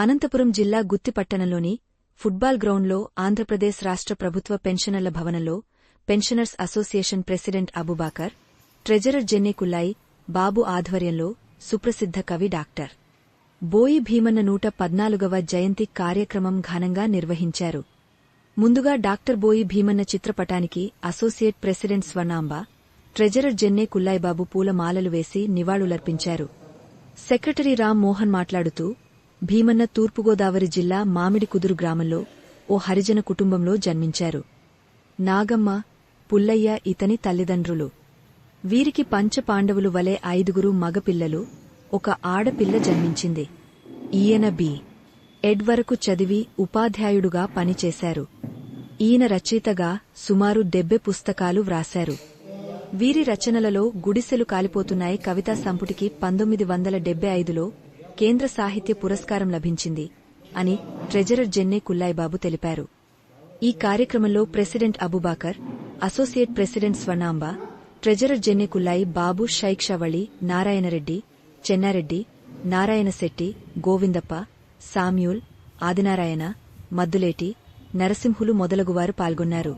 అనంతపురం జిల్లా గుత్తిపట్టణంలోని ఫుట్బాల్ గ్రౌండ్లో ఆంధ్రప్రదేశ్ రాష్ట్ర ప్రభుత్వ పెన్షనర్ల భవనంలో pensioners association president Abubakar treasurer Jenny Kullayi Babu ఆధ్వర్యంలో సుప్రసిద్ధ కవి డాక్టర్. బోయి భీమన్న నూట పద్నాలుగవ జయంతి కార్యక్రమం ఘనంగా నిర్వహించారు. ముందుగా డాక్టర్ బోయి భీమన్న చిత్రపటానికి associate president Swarnamba treasurer Jenne Kullayibabu పూలమాలలు వేసి నివాళులర్పించారు. సెక్రటరీ రామ్ మోహన్ మాట్లాడుతూ భీమన్న తూర్పుగోదావరి జిల్లా మామిడికుదురు గ్రామంలో ఓ హరిజన కుటుంబంలో జన్మించారు. నాగమ్మ పుల్లయ్య ఇతని తల్లిదండ్రులు. వీరికి పంచపాండవులు వలె ఐదుగురు మగపిల్లలు ఒక ఆడపిల్ల జన్మించింది. ఈయన బి. ఎడ్ వరకు చదివి ఉపాధ్యాయుడుగా పనిచేశారు. ఈయన రచయితగా సుమారు డెబ్బె పుస్తకాలు వ్రాశారు. వీరి రచనలలో గుడిసెలు కాలిపోతున్నాయి కవితా సంపుటికి పంతొమ్మిది వందల డెబ్బై ఐదులో కేంద్ర సాహిత్య పురస్కారం లభించింది అని ట్రెజరర్ జెన్నే కుల్లాయిబాబు తెలిపారు. ఈ కార్యక్రమంలో president Abubakar associate president Swarnamba treasurer Jenne Kullayi Babu Shaik Shavali Narayanareddy Chennareddy Narayanashetty Govindappa Samuel Adinarayana Maddileti Narasimhulu మొదలగువారు పాల్గొన్నారు.